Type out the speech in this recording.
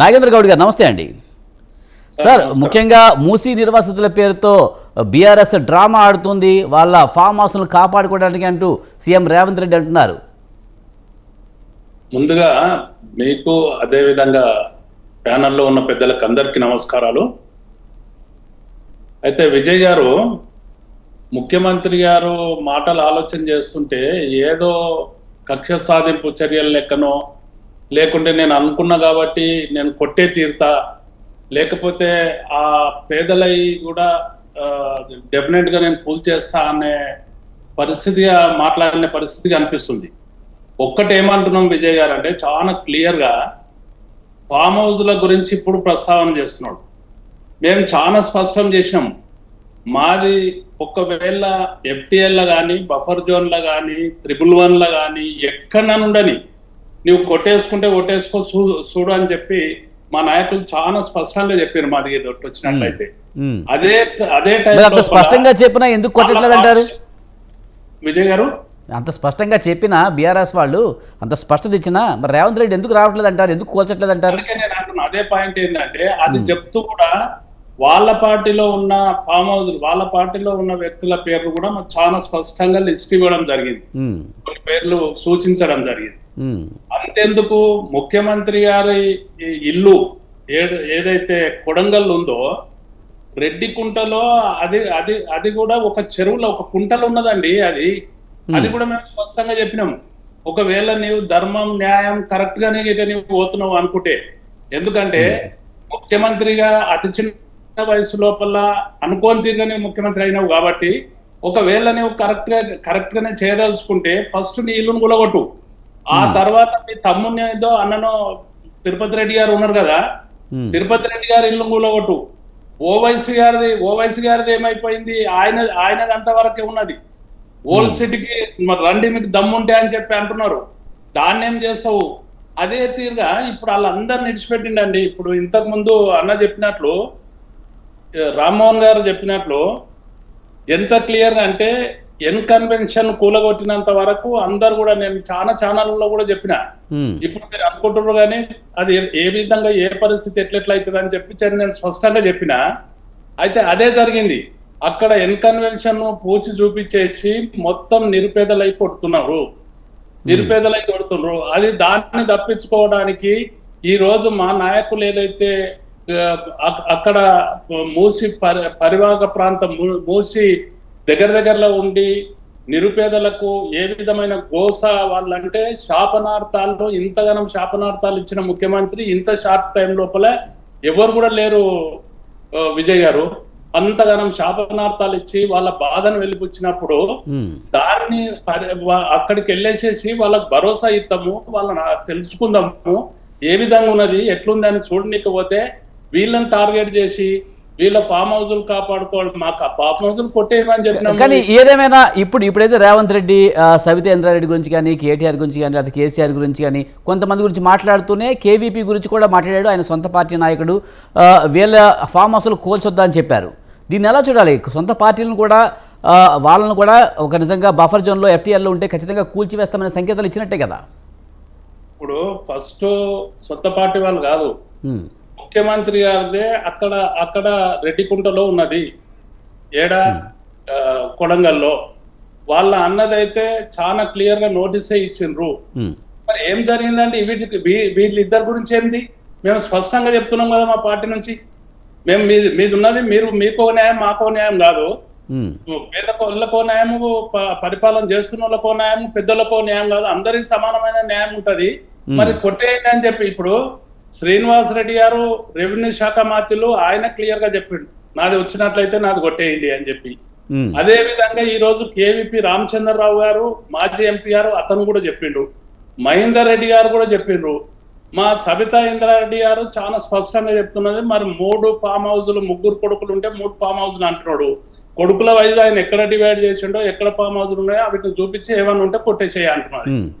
నాగేంద్ర గౌడ్ గారు నమస్తే అండి. సార్ ముఖ్యంగా మూసీ నిర్వాసితుల పేరుతో బీఆర్ఎస్ డ్రామా ఆడుతుంది వాళ్ళ ఫామ్ హౌస్లను కాపాడుకోవడానికి అంటూ సీఎం రేవంత్ రెడ్డి అంటున్నారు. ముందుగా మీకు అదే విధంగా ప్యానల్లో ఉన్న పెద్దలకు అందరికీ నమస్కారాలు. అయితే విజయ్ గారు ముఖ్యమంత్రి గారు మాటలు ఆలోచన చేస్తుంటే ఏదో కక్ష సాధింపు చర్యల లెక్కనో లేకుంటే నేను అనుకున్నా కాబట్టి నేను కొట్టే తీరుతా. లేకపోతే ఆ పేదలై కూడా డెఫినెట్గా నేను పూల్ చేస్తా అనే పరిస్థితిగా మాట్లాడిన పరిస్థితిగా అనిపిస్తుంది. ఒక్కటి ఏమంటున్నాం విజయ్ గారు అంటే చాలా క్లియర్గా ఫామ్ హౌస్ల గురించి ఇప్పుడు ప్రస్తావన చేస్తున్నాడు. మేము చాలా స్పష్టం చేసినాం మాది ఒకవేళ ఎఫ్టీఎల్లో కానీ బఫర్ జోన్లో కానీ త్రిబుల్ వన్లో కానీ ఎక్కడ ఉండని నువ్వు కొట్టేసుకుంటే కొట్టేసుకో చూడు అని చెప్పి మా నాయకులు చాలా స్పష్టంగా చెప్పారు మాది ఏదో ఒకటి వచ్చినట్లయితే. అదే అదే టైం స్పష్టంగా చెప్పినా ఎందుకు కొట్టట్లేదంటారు? విజయ్ గారు? అంత స్పష్టంగా చెప్పినా బీఆర్ఎస్ వాళ్ళు అంత స్పష్టత ఇచ్చినా మరి రేవంత్ రెడ్డి ఎందుకు రావట్లేదు అంటారు ఎందుకు కూల్చట్లేదు అంటారు అదే పాయింట్ ఏంటంటే అది చెప్తూ కూడా వాళ్ళ పార్టీలో ఉన్న ఫామ్ హౌస్ వాళ్ళ పార్టీలో ఉన్న వ్యక్తుల పేర్లు కూడా చాలా స్పష్టంగా లిస్ట్ ఇవ్వడం జరిగింది. కొన్ని పేర్లు సూచించడం జరిగింది. అంతెందుకు? ముఖ్యమంత్రి గారి ఇల్లు ఏదైతే కొడంగల్ ఉందో రెడ్డి కుంటలో అది అది అది కూడా ఒక చెరువులో ఒక కుంటలో ఉన్నదండి అది. అది కూడా మేము స్పష్టంగా చెప్పినాము ఒకవేళ నీవు ధర్మం న్యాయం కరెక్ట్ గానే నీవు పోతున్నావు అనుకుంటే. ఎందుకంటే ముఖ్యమంత్రిగా అతి చిన్న వయసు లోపల అనుకోని తీరుగానే ముఖ్యమంత్రి అయినావు కాబట్టి ఒకవేళ నువ్వు కరెక్ట్గా కరెక్ట్ గానే చేయదలుచుకుంటే ఫస్ట్ నీ ఇల్లును కూలగొట్టు. ఆ తర్వాత మీ తమ్ముని ఏదో అన్ననో తిరుపతి రెడ్డి గారు ఉన్నారు కదా? ఉమ్. తిరుపతి రెడ్డి గారి ఇల్లు కూలగొట్టు. ఓవైసీ గారిది ఓవైసీ గారిది ఏమైపోయింది? ఆయన ఆయనది అంతవరకే ఉన్నది. ఓల్డ్ సిటీకి మరి రండి మీకు దమ్ముంటే అని చెప్పి అంటున్నారు. దాన్ని ఏం చేస్తావు? అదే తీరుగా ఇప్పుడు వాళ్ళందరిని విడిచిపెట్టిండండి ఇప్పుడు ఇంతకు ముందు అన్న చెప్పినట్లు రామ్మోహన్ గారు చెప్పినట్లు ఎంత క్లియర్ అంటే ఎన్ కన్వెన్షన్ కూలగొట్టినంత వరకు అందరు కూడా నేను చాలా ఛానళ్ళలో కూడా చెప్పిన. ఇప్పుడు మీరు అనుకుంటున్నారు కానీ అది ఏ- విధంగా ఏ పరిస్థితి ఎట్లెట్లా అవుతుంది అని చెప్పి నేను స్పష్టంగా చెప్పిన. అయితే అదే జరిగింది. అక్కడ ఎన్ కన్వెన్షన్ పూచి చూపించేసి మొత్తం నిరుపేదలై కొడుతున్నారు. నిరుపేదలై కొడుతున్నారు. అది దాన్ని తప్పించుకోవడానికి ఈ రోజు మా నాయకులు ఏదైతే అక్కడ మూసి పరి పరివాహక ప్రాంతం మూసి దగ్గర దగ్గరలో ఉండి నిరుపేదలకు ఏ విధమైన గోస వాళ్ళంటే శాపనార్థాలు ఇంతగానం శాపనార్థాలు ఇచ్చిన ముఖ్యమంత్రి ఇంత షార్ట్ టైం లోపల ఎవరు కూడా లేరు విజయ్ గారు అంతగానం శాపనార్థాలు ఇచ్చి వాళ్ళ బాధను వెళ్ళిపుచ్చినప్పుడు. దాన్ని అక్కడికి వెళ్ళేసేసి వాళ్ళకి భరోసా ఇస్తాము వాళ్ళని తెలుసుకుందాము ఏ విధంగా ఉన్నది ఎట్లుంది అని చూడనీకపోతే వీళ్ళని టార్గెట్ చేసి వీళ్ళ ఫామ్ హౌజులు కాపాడుకోవడం మాకు ఆ ఫామ్ హౌజులు కొట్టేయమని చెప్పినాము కానీ ఏదేమైనా ఇప్పుడు ఇప్పుడైతే రేవంత్ రెడ్డి సవితేంద్రారెడ్డి గురించి కానీ కేటీఆర్ గురించి కానీ లేదా కేసీఆర్ గురించి కానీ కొంతమంది గురించి మాట్లాడుతూనే కేవీపీ గురించి కూడా మాట్లాడాడు. ఆయన సొంత పార్టీ నాయకుడు. వీళ్ళ ఫామ్ హౌస్లు కోల్చొద్దా అని చెప్పారు. దీన్ని ఎలా చూడాలి? సొంత పార్టీలను కూడా వాళ్ళను కూడా ఒక నిజంగా బఫర్ జోన్లో ఎఫ్టీఆర్లో ఉంటే ఖచ్చితంగా కూల్చివేస్తామనే సంకేతాలు ఇచ్చినట్టే కదా? ఇప్పుడు ఫస్ట్ సొంత పార్టీ వాళ్ళు కాదు. ముఖ్యమంత్రి గారిదే అక్కడ అక్కడ రెడ్డికుంటలో ఉన్నది. ఏడ? కొడంగల్లో. వాళ్ళ అన్నదైతే చాలా క్లియర్గా నోటీసే ఇచ్చిండ్రు. మరి ఏం జరిగిందండి? వీటికి వీళ్ళిద్దరి గురించి ఏంది? మేము స్పష్టంగా చెప్తున్నాం కదా మా పార్టీ నుంచి. మేము మీది మీది ఉన్నది మీరు మీకో న్యాయం మాకో న్యాయం కాదు. పేదకో ఇళ్ళకో న్యాయము పరిపాలన చేస్తున్న వాళ్ళకో న్యాయం పెద్దలకో న్యాయం కాదు. అందరికి సమానమైన న్యాయం ఉంటది. మరి కొట్టేయండి అని చెప్పి ఇప్పుడు శ్రీనివాస్ రెడ్డి గారు రెవెన్యూ శాఖ మంత్రులు ఆయన క్లియర్గా చెప్పిండు. నాది వచ్చినట్లయితే నాది కొట్టేయండి అని చెప్పి. అదే విధంగా ఈ రోజు కేవీపీ రామచంద్రరావు గారు మాజీ ఎంపీ గారు అతను కూడా చెప్పిండు. మహేందర్ రెడ్డి గారు కూడా చెప్పిండ్రు. మా సబితా ఇంద్రారెడ్డి గారు చాలా స్పష్టంగా చెప్తున్నది మరి మూడు ఫామ్ హౌజులు ముగ్గురు కొడుకులు ఉంటే మూడు ఫామ్ హౌజులు అంటున్నాడు. కొడుకుల వైజ్ ఆయన ఎక్కడ డివైడ్ చేసిండో ఎక్కడ ఫామ్ హౌజులు ఉన్నాయో వాటిని చూపించి ఏమన్నా ఉంటే కొట్టేసేయ అంటున్నాడు.